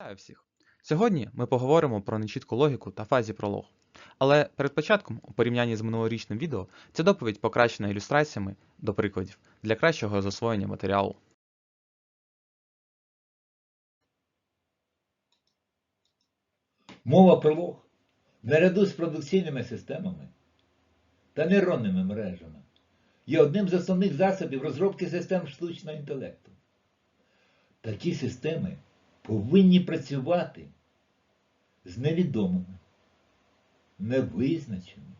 Вітаю всіх! Сьогодні ми поговоримо про нечітку логіку та фазі пролог. Але перед початком, у порівнянні з минулорічним відео, ця доповідь покращена ілюстраціями до прикладів для кращого засвоєння матеріалу. Мова пролог наряду з продукційними системами та нейронними мережами є одним з основних засобів розробки систем штучного інтелекту. Такі системи повинні працювати з невідомими, невизначеними,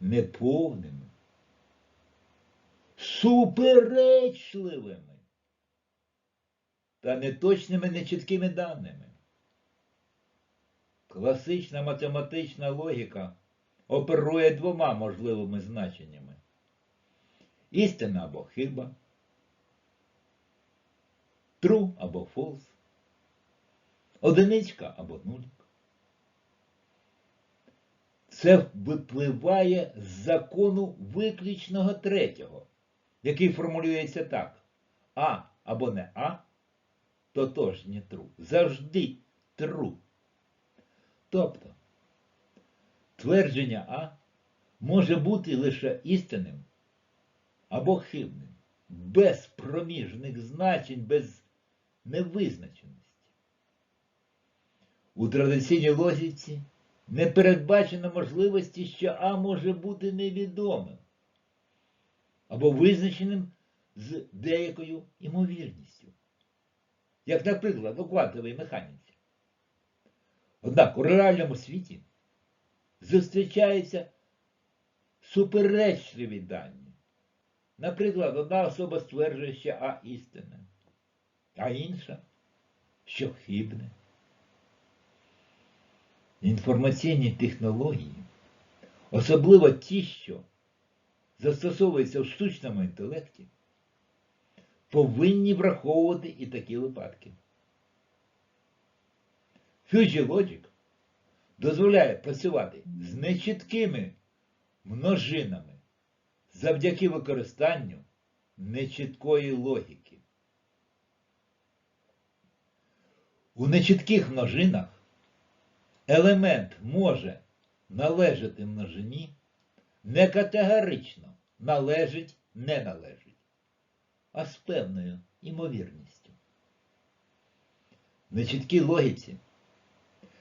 неповними, суперечливими та неточними нечіткими даними. Класична математична логіка оперує двома можливими значеннями. Істина або хиба, true або false, одиничка або нулик. Це випливає з закону виключного третього, який формулюється так. А або не А, то тотожні true. Завжди true. Тобто, твердження А може бути лише істинним або хибним, без проміжних значень, без невизначеності. У традиційній логіці не передбачено можливості, що А може бути невідомим або визначеним з деякою імовірністю. Як, наприклад, у квантовій механіці. Однак у реальному світі зустрічаються суперечливі дані. Наприклад, одна особа стверджує, що А істинне, а інша, що хибне. Інформаційні технології, особливо ті, що застосовуються в штучному інтелекті, повинні враховувати і такі випадки. Fuji Logic дозволяє працювати з нечіткими множинами завдяки використанню нечіткої логіки. У нечітких множинах елемент може належати множині не категорично належить, не належить, а з певною імовірністю. В нечіткій логіці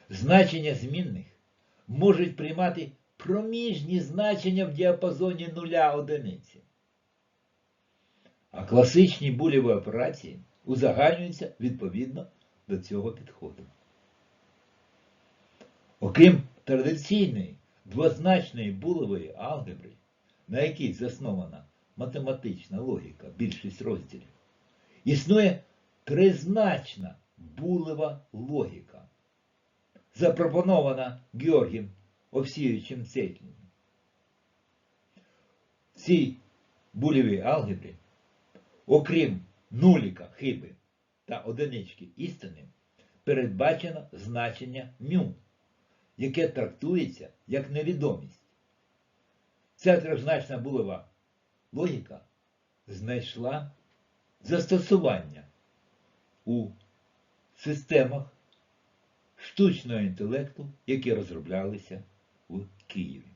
значення змінних можуть приймати проміжні значення в діапазоні нуля одиниці. А класичні булєві операції узагальнюються відповідно до цього підходу. Окрім традиційної двозначної булевої алгебри, на якій заснована математична логіка, більшість розділів, існує тризначна булева логіка запропонована Георгієм Овсійовичем Цейтліном. В цій булєвій алгебрі, окрім нуліка хиби та одинички істини, передбачено значення мю, яке трактується як невідомість. Ця трьохзначна булева логіка знайшла застосування у системах штучного інтелекту, які розроблялися у Києві.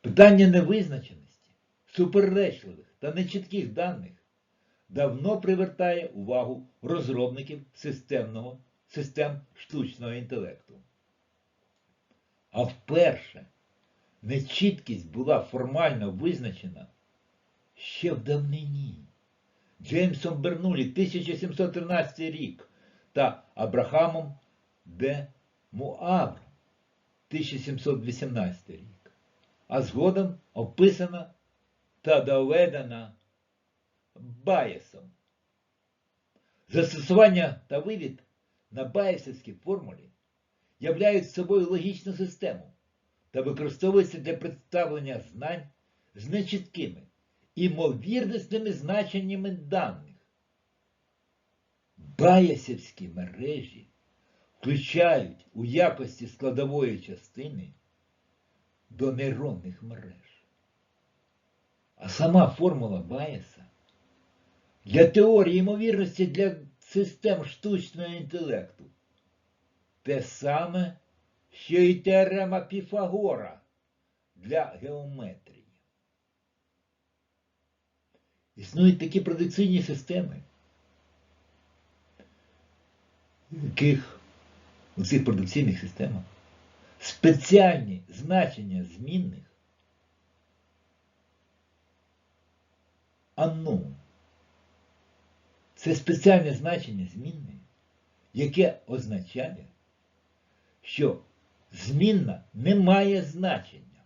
Питання невизначеності, суперечливих та нечітких даних давно привертає увагу розробників системного, систем штучного інтелекту. А вперше нечіткість була формально визначена ще в давнині. Джеймсом Бернулі 1713 рік та Абрахамом де Муавр 1718 рік, а згодом описана та доведена Баєсом. Застосування та вивід на Баєсівській формулі являють собою логічну систему та використовуються для представлення знань з нечіткими імовірнісними значеннями даних. Баясівські мережі включають у якості складової частини до нейронних мереж. А сама формула Баяса для теорії ймовірності для систем штучного інтелекту те саме, що і теорема Піфагора для геометрії. Існують такі продукційні системи, яких у цих продукційних системах спеціальні значення змінних unknown. Це спеціальне значення змінної, яке означає, що змінна не має значення.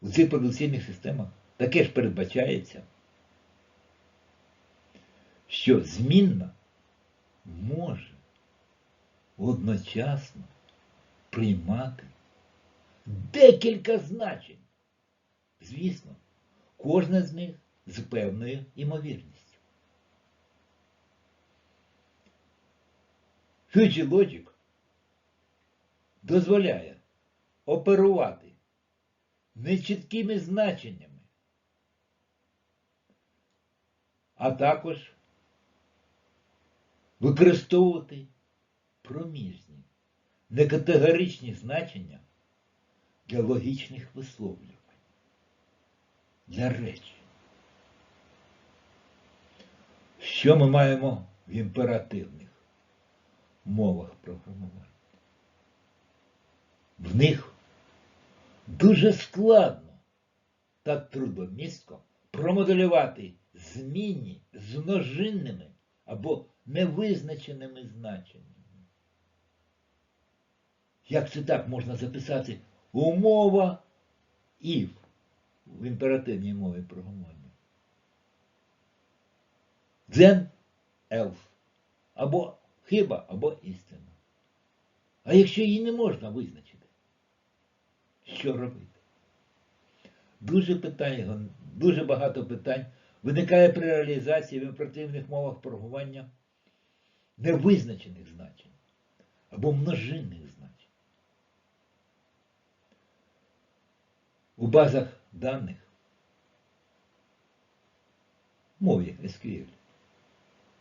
У цих продукційних системах таке ж передбачається, що змінна може одночасно приймати декілька значень. Звісно, кожна з них з певною імовірністю. Future Logic дозволяє оперувати нечіткими значеннями, а також використовувати проміжні, некатегоричні значення для логічних висловлювань, для речі. Що ми маємо в імперативних мовах програмування? В них дуже складно та трудомістко промоделювати змінні з множинними або невизначеними значеннями. Як це так можна записати умова if в імперативній мові програмування? Then else. Або хиба, або істина. А якщо її не можна визначити, що робити? Дуже питань, дуже багато питань виникає при реалізації в імперативних мовах програмування невизначених значень або множинних значень. У базах даних мові SQL,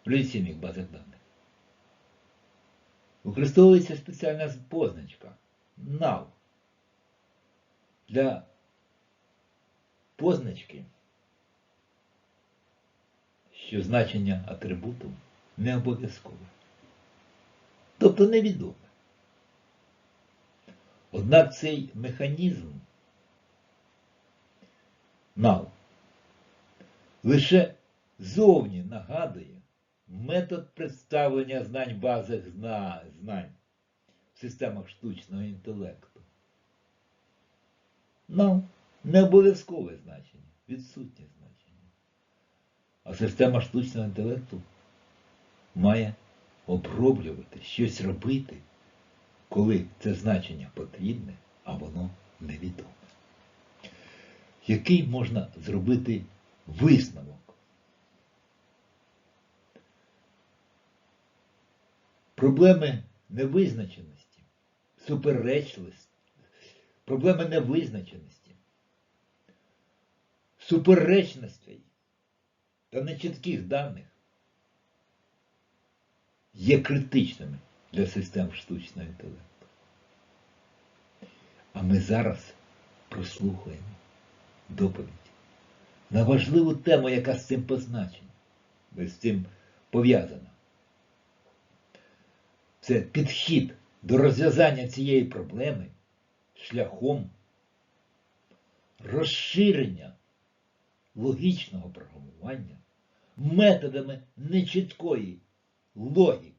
в реляційних базах даних, використовується спеціальна позначка null для позначки, що значення атрибуту не обов'язкове. Тобто невідоме. Однак цей механізм null лише зовні нагадує метод представлення знань зна- знань в системах штучного інтелекту. Null не обов'язкове значення, відсутнє значення. А система штучного інтелекту має оброблювати, щось робити, коли це значення потрібне, а воно невідоме. Який можна зробити висновок? Проблеми невизначеності, суперечливості, проблеми невизначеності, суперечностей та нечітких даних є критичними для систем штучного інтелекту. А ми зараз прослухаємо доповідь на важливу тему, яка з цим позначена, з цим пов'язана. Це підхід до розв'язання цієї проблеми шляхом розширення логічного програмування методами нечіткої логіки.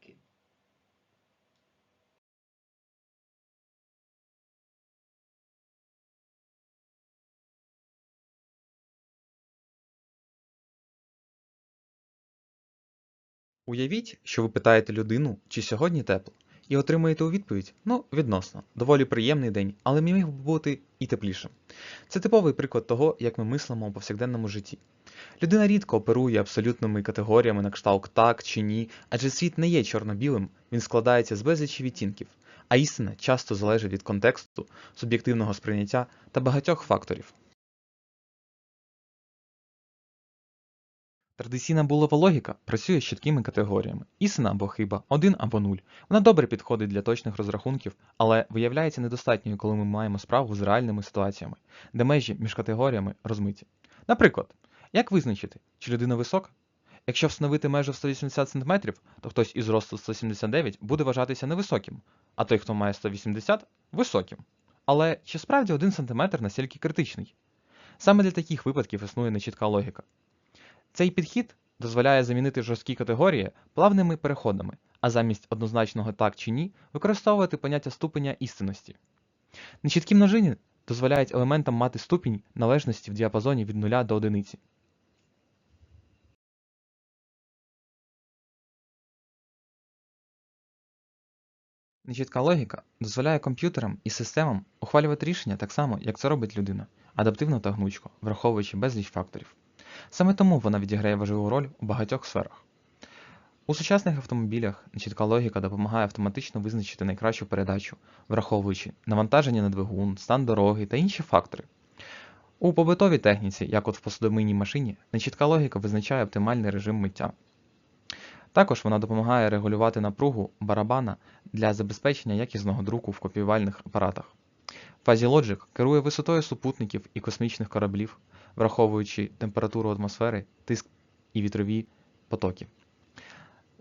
Уявіть, що ви питаєте людину, чи сьогодні тепло, і отримуєте у відповідь, ну, відносно, доволі приємний день, але міг би бути і теплішим. Це типовий приклад того, як ми мислимо у повсякденному житті. Людина рідко оперує абсолютними категоріями на кшталт так чи ні, адже світ не є чорно-білим, він складається з безлічі відтінків, а істина часто залежить від контексту, суб'єктивного сприйняття та багатьох факторів. Традиційна булова логіка працює з чіткими категоріями: істина або хиба, один або нуль. Вона добре підходить для точних розрахунків, але виявляється недостатньою, коли ми маємо справу з реальними ситуаціями, де межі між категоріями розмиті. Наприклад, як визначити, чи людина висока? Якщо встановити межу в 180 см, то хтось із росту 179 буде вважатися невисоким, а той, хто має 180 високим. Але чи справді 1 см настільки критичний? Саме для таких випадків існує нечітка логіка. Цей підхід дозволяє замінити жорсткі категорії плавними переходами, а замість однозначного так чи ні використовувати поняття ступеня істинності. Нечіткі множини дозволяють елементам мати ступінь належності в діапазоні від 0 до 1. Нечітка логіка дозволяє комп'ютерам і системам ухвалювати рішення так само, як це робить людина, адаптивно та гнучко, враховуючи безліч факторів. Саме тому вона відіграє важливу роль у багатьох сферах. У сучасних автомобілях нечітка логіка допомагає автоматично визначити найкращу передачу, враховуючи навантаження на двигун, стан дороги та інші фактори. У побутовій техніці, як от в посудомийній машині, нечітка логіка визначає оптимальний режим миття. Також вона допомагає регулювати напругу барабана для забезпечення якісного друку в копіювальних апаратах. Fuzzy Logic керує висотою супутників і космічних кораблів, враховуючи температуру атмосфери, тиск і вітрові потоки.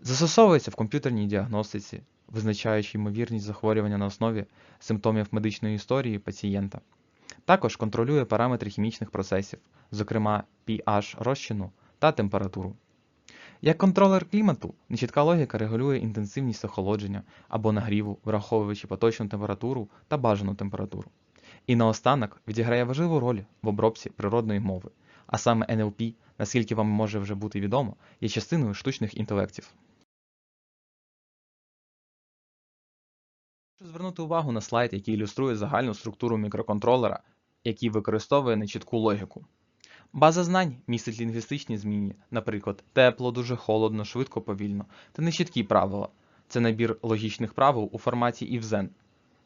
Застосовується в комп'ютерній діагностиці, визначаючи ймовірність захворювання на основі симптомів медичної історії пацієнта. Також контролює параметри хімічних процесів, зокрема pH розчину та температуру. Як контролер клімату, нечітка логіка регулює інтенсивність охолодження або нагріву, враховуючи поточну температуру та бажану температуру. І наостанок відіграє важливу роль в обробці природної мови, а саме NLP, наскільки вам може вже бути відомо, є частиною штучних інтелектів. Хочу звернути увагу на слайд, який ілюструє загальну структуру мікроконтролера, який використовує нечітку логіку. База знань містить лінгвістичні змінні, наприклад, тепло, дуже холодно, швидко, повільно, та нечіткі правила. Це набір логічних правил у форматі if-then.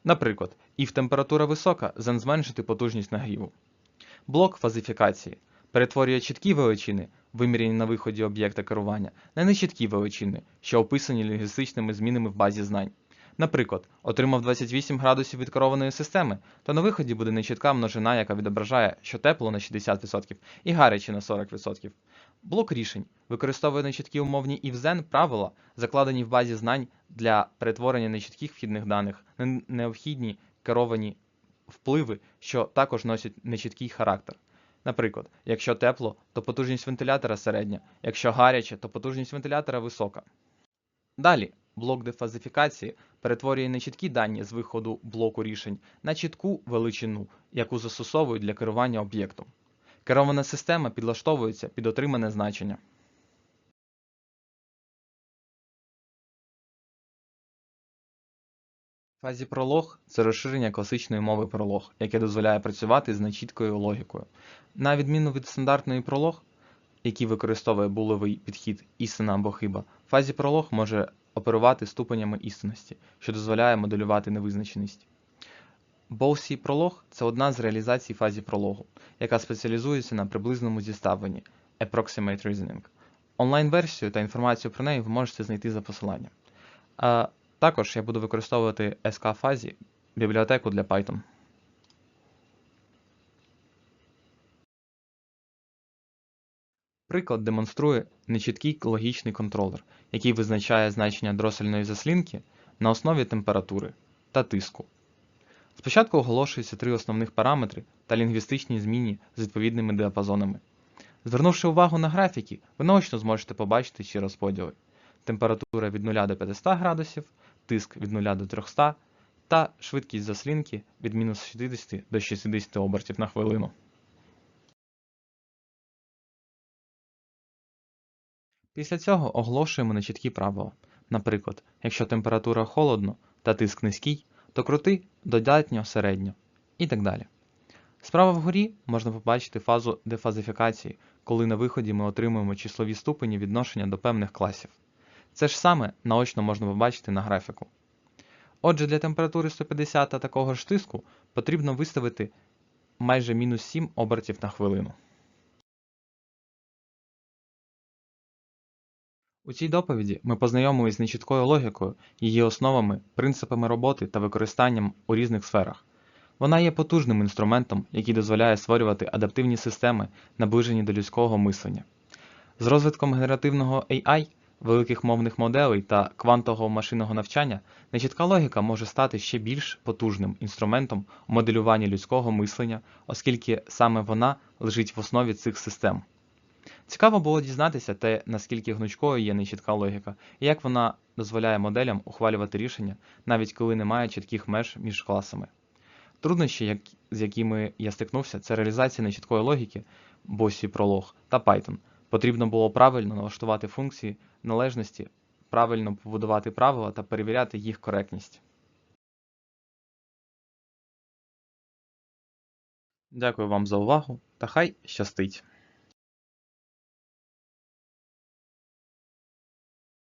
Наприклад, if температура висока, then зменшити потужність нагріву. Блок фазифікації перетворює чіткі величини, виміряні на виході об'єкта керування, на нечіткі величини, що описані лінгвістичними змінами в базі знань. Наприклад, отримав 28 градусів від керованої системи, то на виході буде нечітка множина, яка відображає, що тепло на 60% і гаряче на 40%. Блок рішень використовує нечіткі умовні if-then правила, закладені в базі знань для перетворення нечітких вхідних даних на необхідні керовані впливи, що також носять нечіткий характер. Наприклад, якщо тепло, то потужність вентилятора середня, якщо гаряче, то потужність вентилятора висока. Далі, блок дефазифікації перетворює нечіткі дані з виходу блоку рішень на чітку величину, яку застосовують для керування об'єктом. Керована система підлаштовується під отримане значення. Фазі пролог це розширення класичної мови пролог, яке дозволяє працювати з нечіткою логікою. На відміну від стандартної пролог, який використовує булевий підхід істина або хиба, фазі пролог може оперувати ступенями істинності, що дозволяє моделювати невизначеність. Боусі пролог це одна з реалізацій фазі прологу, яка спеціалізується на приблизному зіставленні Approximate Reasoning. Онлайн-версію та інформацію про неї ви можете знайти за посиланням. А також я буду використовувати SK-фазі бібліотеку для Python. Приклад демонструє нечіткий логічний контролер, який визначає значення дросельної заслінки на основі температури та тиску. Спочатку оголошуються три основних параметри та лінгвістичні зміни з відповідними діапазонами. Звернувши увагу на графіки, ви наочно зможете побачити ці розподіли. Температура від 0 до 500 градусів, тиск від 0 до 300 та швидкість заслінки від мінус 60 до 60 обертів на хвилину. Після цього оголошуємо нечіткі правила. Наприклад, якщо температура холодно та тиск низький, то крути додатньо середньо і так далі. Справа вгорі можна побачити фазу дефазифікації, коли на виході ми отримуємо числові ступені відношення до певних класів. Це ж саме наочно можна побачити на графіку. Отже, для температури 150 та такого ж тиску потрібно виставити майже мінус 7 обертів на хвилину. У цій доповіді ми познайомились з нечіткою логікою, її основами, принципами роботи та використанням у різних сферах. Вона є потужним інструментом, який дозволяє створювати адаптивні системи, наближені до людського мислення. З розвитком генеративного AI, великих мовних моделей та квантового машинного навчання нечітка логіка може стати ще більш потужним інструментом у моделюванні людського мислення, оскільки саме вона лежить в основі цих систем. Цікаво було дізнатися те, наскільки гнучкою є нечітка логіка, і як вона дозволяє моделям ухвалювати рішення, навіть коли немає чітких меж між класами. Труднощі, як- з якими я стикнувся, це реалізація нечіткої логіки, босі пролог та Python. Потрібно було правильно налаштувати функції належності, правильно побудувати правила та перевіряти їх коректність. Дякую вам за увагу та хай щастить!